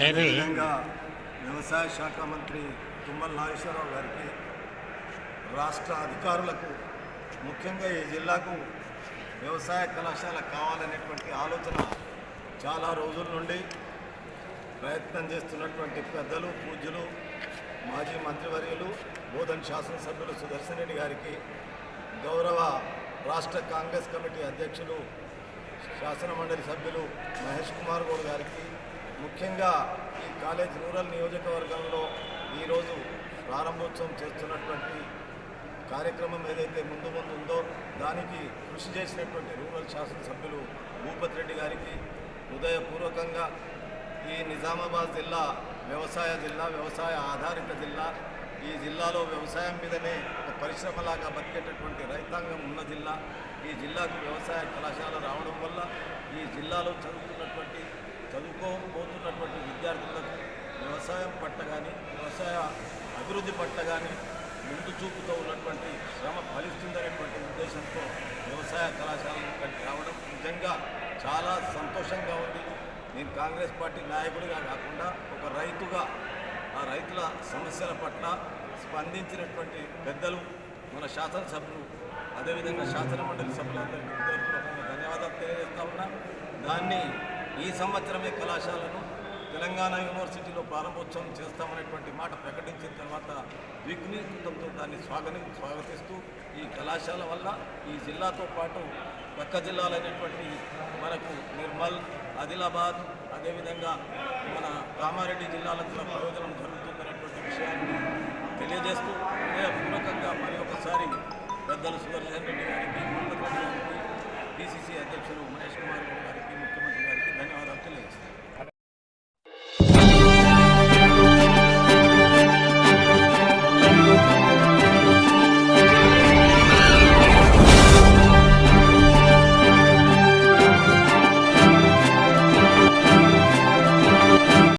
అదేవిధంగా వ్యవసాయ శాఖ మంత్రి తుమ్మల నాగేశ్వరరావు గారికి రాష్ట్ర అధికారులకు ముఖ్యంగా ఈ జిల్లాకు వ్యవసాయ కళాశాల కావాలనేటువంటి ఆలోచన చాలా రోజుల నుండి ప్రయత్నం చేస్తున్నటువంటి పెద్దలు పూజ్యులు మాజీ మంత్రివర్యులు బోధన్ శాసనసభ్యులు సుదర్శన్ రెడ్డి గారికి గౌరవ రాష్ట్ర కాంగ్రెస్ కమిటీ అధ్యక్షులు శాసన మండలి సభ్యులు మహేష్ కుమార్ గౌడ్ గారికి ముఖ్యంగా ఈ కాలేజ్ రూరల్ నియోజకవర్గంలో ఈరోజు ప్రారంభోత్సవం చేస్తున్నటువంటి కార్యక్రమం ఏదైతే ముందు ముందు ఉందో దానికి కృషి చేసినటువంటి రూరల్ శాసనసభ్యులు భూపతి రెడ్డి గారికి హృదయపూర్వకంగా ఈ నిజామాబాద్ జిల్లా వ్యవసాయ జిల్లా వ్యవసాయ ఆధారిత జిల్లా ఈ జిల్లాలో వ్యవసాయం మీదనే ఒక పరిశ్రమలాగా బతికేటటువంటి రైతాంగం ఉన్న జిల్లా. ఈ జిల్లాకు వ్యవసాయ కళాశాల రావడం వల్ల ఈ జిల్లాలో చదువుతున్నటువంటి చదువుకోబోతున్నటువంటి విద్యార్థులకు వ్యవసాయం పట్ల కానీ వ్యవసాయ అభివృద్ధి పట్ల కానీ ముందు చూపుతో ఉన్నటువంటి శ్రమ ఫలిస్తుందనేటువంటి ఉద్దేశంతో వ్యవసాయ కళాశాలను ఇక్కడికి రావడం నిజంగా చాలా సంతోషంగా ఉంది. నేను కాంగ్రెస్ పార్టీ నాయకుడిగా కాకుండా ఒక రైతుగా ఆ రైతుల సమస్యల పట్ల స్పందించినటువంటి పెద్దలు మన శాసనసభ్యులు అదేవిధంగా శాసన మండలి సభ్యులందరికీ ధన్యవాదాలు తెలియజేస్తా ఉన్నా. దాన్ని ఈ సంవత్సరమే కళాశాలను తెలంగాణ యూనివర్సిటీలో ప్రారంభోత్సవం చేస్తామనేటువంటి మాట ప్రకటించిన తర్వాత విఘ్నీకృతంతో దాన్ని స్వాగతం స్వాగతిస్తూ ఈ కళాశాల వల్ల ఈ జిల్లాతో పాటు పక్క జిల్లాలైనటువంటి మనకు నిర్మల్ ఆదిలాబాద్ అదేవిధంగా మన కామారెడ్డి జిల్లాలకు కూడా ప్రయోజనం జరుగుతుందనేటువంటి విషయాన్ని తెలియజేస్తూ హృదయపూర్వకంగా మరి ఒకసారి పెద్దలు సుదర్శన్ రెడ్డి గారికి